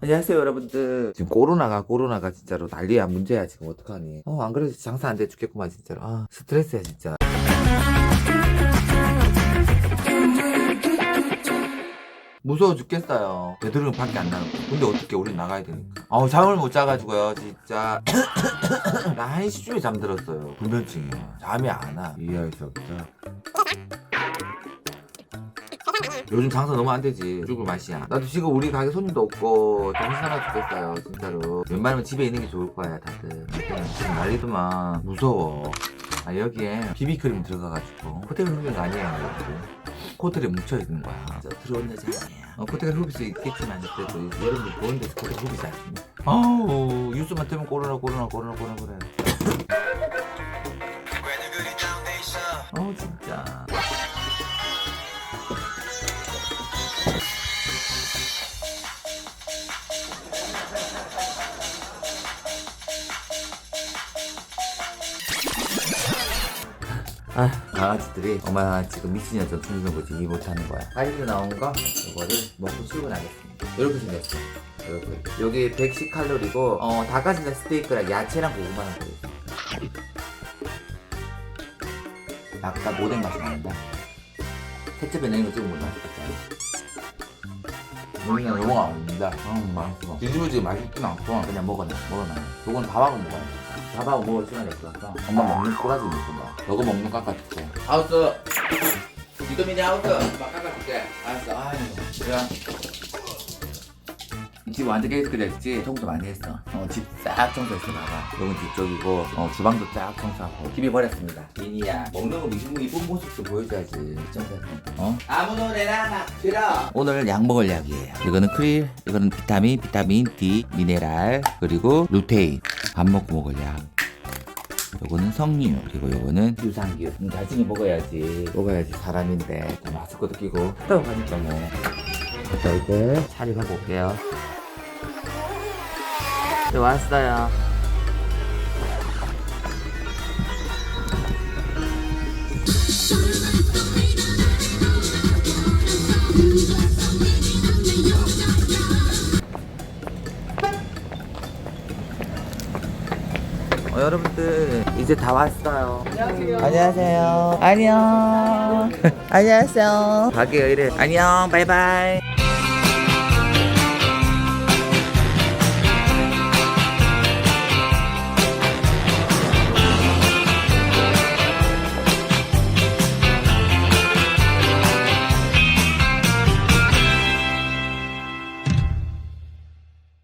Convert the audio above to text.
안녕하세요 여러분들. 지금 코로나가 코로나가 진짜로 난리야. 문제야 지금. 어떡하니? 어 안 그래도 장사 안 돼 죽겠구만 진짜로. 아 스트레스야 진짜. 무서워 죽겠어요. 되도록이면 밖에 안 나가고. 근데 어떻게 우린 나가야 되니까? 아우 잠을 못 자가지고요 진짜. 나 1시쯤에 잠들었어요. 불면증이야. 잠이 안와. 이해할 수 없다 요즘 장사 너무 안 되지. 죽을 맛이야. 나도 지금 우리 가게 손님도 없고 정신하나 죽겠어요 진짜로. 웬만하면 집에 있는 게 좋을 거야 다들. 지금 난리더만. 무서워. 아 여기에 비비크림 들어가가지고 호텔 흡입 아니에요 여러분 호텔에 묻혀있는 거야. 진짜 들어온 여자 아니야 어, 호텔 흡입 수 있겠지만 그래도 여러분들 보는 데서 호텔 흡입이 아니야 아우. 뉴스만 뜨면 코로나 코로나 코로나 코로나 코로나 아, 강아지들이 엄마 지금 미친년처럼 춤추는 거지 이 못하는 거야. 파이브 나온 거 이거를 먹고 출근하겠습니다. 이렇게 생겼어. 이렇게. 여기 110 칼로리고 어 닭가슴살 스테이크랑 야채랑 고구마랑 들어있어. 약간 모den 맛이 난다 케첩에 넣는 거 찍으면 못 맛있겠다. 우리는 너무 안 된다 음 맛있어. 뒤집어지게 맛있진 않고 그냥 먹어놔 먹어놔 요건 밥하고 먹어야 겠다 밥하고 먹을 시간이 없어서 엄마 먹는 꼬라지 먹는다 너가 먹는 거 깎아줄게 하우스 지금이니 하우스 막 깎아줄게 알았어 아유 그래 집 완전 깨끗해졌지? 청소 많이 했어. 어, 집 싹 청소했어, 나가. 여긴 뒤쪽이고, 어, 주방도 쫙 청소하고. TV 버렸습니다. 미니야. 먹는 거 이쁜, 이쁜 모습 좀 보여줘야지. 시청자한테. 어? 아무 노래나 막 들어! 오늘 약 먹을 약이에요. 이거는 크릴, 이거는 비타민, 비타민 D, 미네랄, 그리고 루테인. 밥 먹고 먹을 약. 요거는 석류 그리고 요거는 유산균. 음, 나중에 먹어야지. 먹어야지 사람인데. 또 마스크도 끼고. 했다고 가니까 뭐. 자, 이제 촬영하고 올게요. 네, 왔어요 어, 여러분들 이제 다 왔어요. 안녕하세요. 안녕하세요. 안녕. 안녕하세요. 가게 이래. 안녕. 바이바이.